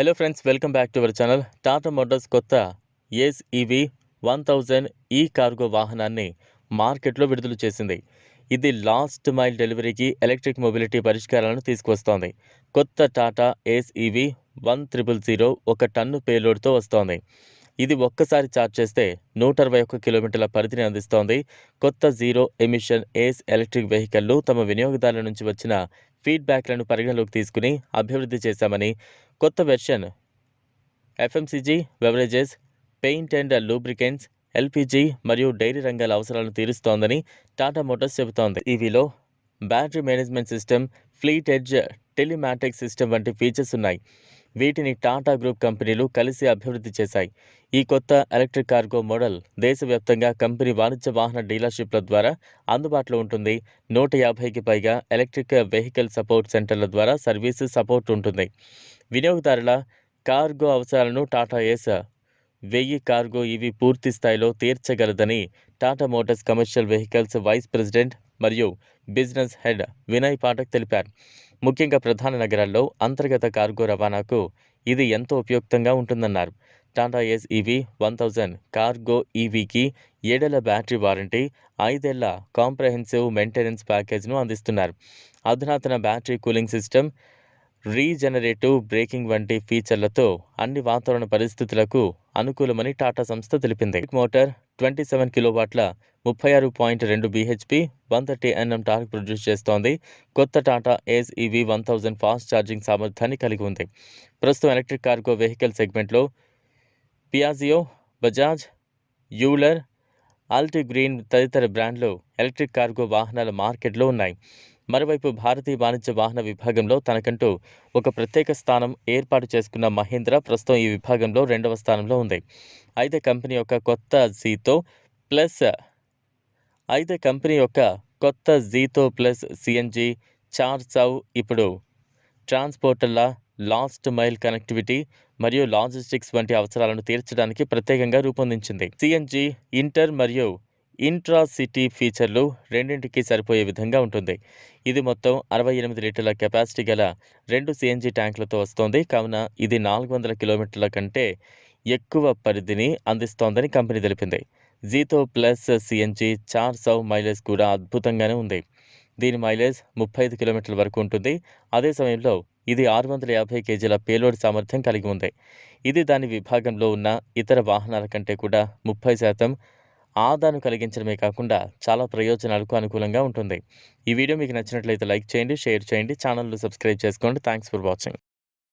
Hello friends welcome back to our channel Tata Motors కొత్త Ace EV one thousand ఈ cargo వాహనాన్ని మార్కెట్లో విడుదల చేసింది. ఇది లాస్ట్ మైల్ డెలివరీకి ఎలక్ట్రిక్ మొబిలిటీ పరిష్కారాలను తీసుకువస్తోంది. కొత్త Tata Ace EV one triple zero ఒక టన్ను పేలోడ్తో వస్తోంది. ఇది ఒక్కసారి ఛార్జ్ చేస్తే నూట అరవై ఒక్క కిలోమీటర్ల పరిధిని అందిస్తోంది. కొత్త జీరో ఎమిషన్ ఏస్ ఎలక్ట్రిక్ వెహికల్లు తమ వినియోగదారుల నుంచి వచ్చిన ఫీడ్బ్యాక్లను పరిగణలోకి తీసుకుని అభివృద్ధి చేశామని కొత్త version FMCG beverages paint and lubricants LPG మరియు డైరీ రంగాల అవసరాలను తీరుస్తోందని టాటా మోటార్స్ చెబుతోంది. ఈవీలో battery management system fleet edge telematic system వంటి ఫీచర్స్ ఉన్నాయి. వీటిని టాటా గ్రూప్ కంపెనీలు కలిసి అభివృద్ధి చేశాయి. ఈ కొత్త ఎలక్ట్రిక్ కార్గో మోడల్ దేశవ్యాప్తంగా కంపెనీ వాణిజ్య వాహన డీలర్షిప్ల ద్వారా అందుబాటులో ఉంటుంది. నూట యాభైకి పైగా ఎలక్ట్రిక్ వెహికల్ సపోర్ట్ సెంటర్ల ద్వారా సర్వీసు సపోర్ట్ ఉంటుంది. వినియోగదారుల కార్గో అవసరాలను టాటా ఏస్ వెయ్యి కార్గో ఇవి పూర్తి స్థాయిలో తీర్చగలదని Tata Motors commercial vehicles vice president మరియు బిజినెస్ హెడ్ వినయ్ పాఠక్ తెలిపారు. ముఖ్యంగా ప్రధాన నగరాల్లో అంతర్గత కార్గో రవాణాకు ఇది ఎంతో ఉపయుక్తంగా ఉంటుందన్నారు. Tata Ace EV one thousand cargo ఈవీకి ఏడేళ్ళ బ్యాటరీ వారంటీ ఐదేళ్ళ కాంప్రహెన్సివ్ మెయింటెనెన్స్ ప్యాకేజ్ను అందిస్తున్నారు. అధునాతన battery cooling system regenerative braking వంటి ఫీచర్లతో అన్ని వాతావరణ పరిస్థితులకు అనుకూలమని టాటా సంస్థ తెలిపింది. మోటార్ ట్వంటీ సెవెన్ కిలోవాట్ల ముప్పై ఆరు పాయింట్ రెండు BHP one thirty NM torque produce చేస్తోంది. కొత్త Tata Ace EV one thousand fast charging సామర్థ్యాన్ని కలిగి ఉంది. ప్రస్తుతం ఎలక్ట్రిక్ కార్గో వెహికల్ సెగ్మెంట్లో Piaggio Bajaj Euler Alti Green తదితర బ్రాండ్లు ఎలక్ట్రిక్ కార్గో వాహనాల మార్కెట్లో ఉన్నాయి. మరోవైపు భారతీయ వాణిజ్య వాహన విభాగంలో తనకంటూ ఒక ప్రత్యేక స్థానం ఏర్పాటు చేసుకున్న మహేంద్ర ప్రస్తుతం ఈ విభాగంలో రెండవ స్థానంలో ఉంది. అయితే కంపెనీ యొక్క కొత్త జీతో ప్లస్ అయితే కంపెనీ యొక్క కొత్త జీతో ప్లస్ సిఎన్జి చార్జ్ ఇప్పుడు ట్రాన్స్పోర్టర్ల లాస్ట్ మైల్ కనెక్టివిటీ మరియు లాజిస్టిక్స్ వంటి అవసరాలను తీర్చడానికి ప్రత్యేకంగా రూపొందించింది. సిఎన్జి ఇంటర్ మరియు ఇంట్రా సిటీ ఫీచర్లు రెండింటికి సరిపోయే విధంగా ఉంటుంది. ఇది మొత్తం అరవై ఎనిమిది లీటర్ల కెపాసిటీ గల రెండు సిఎన్జి ట్యాంకులతో వస్తోంది. కావున ఇది నాలుగు వందల కిలోమీటర్ల కంటే ఎక్కువ పరిధిని అందిస్తోందని కంపెనీ తెలిపింది. జీతో ప్లస్ సిఎన్జి చార్ సౌ మైలేజ్ కూడా అద్భుతంగానే ఉంది. దీని మైలేజ్ ముప్పై ఐదు కిలోమీటర్ల వరకు ఉంటుంది. అదే సమయంలో ఇది ఆరు వందల యాభై కేజీల పేలోడ్ సామర్థ్యం కలిగి ఉంది. ఇది దాని విభాగంలో ఉన్న ఇతర వాహనాల కంటే కూడా ముప్పై శాతం ఆదాను కలిగించడమే కాకుండా చాలా ప్రయోజనాలకు అనుకూలంగా ఉంటుంది. ఈ వీడియో మీకు నచ్చినట్లయితే లైక్ చేయండి షేర్ చేయండి ఛానల్ను సబ్స్క్రైబ్ చేసుకోండి. Thanks for watching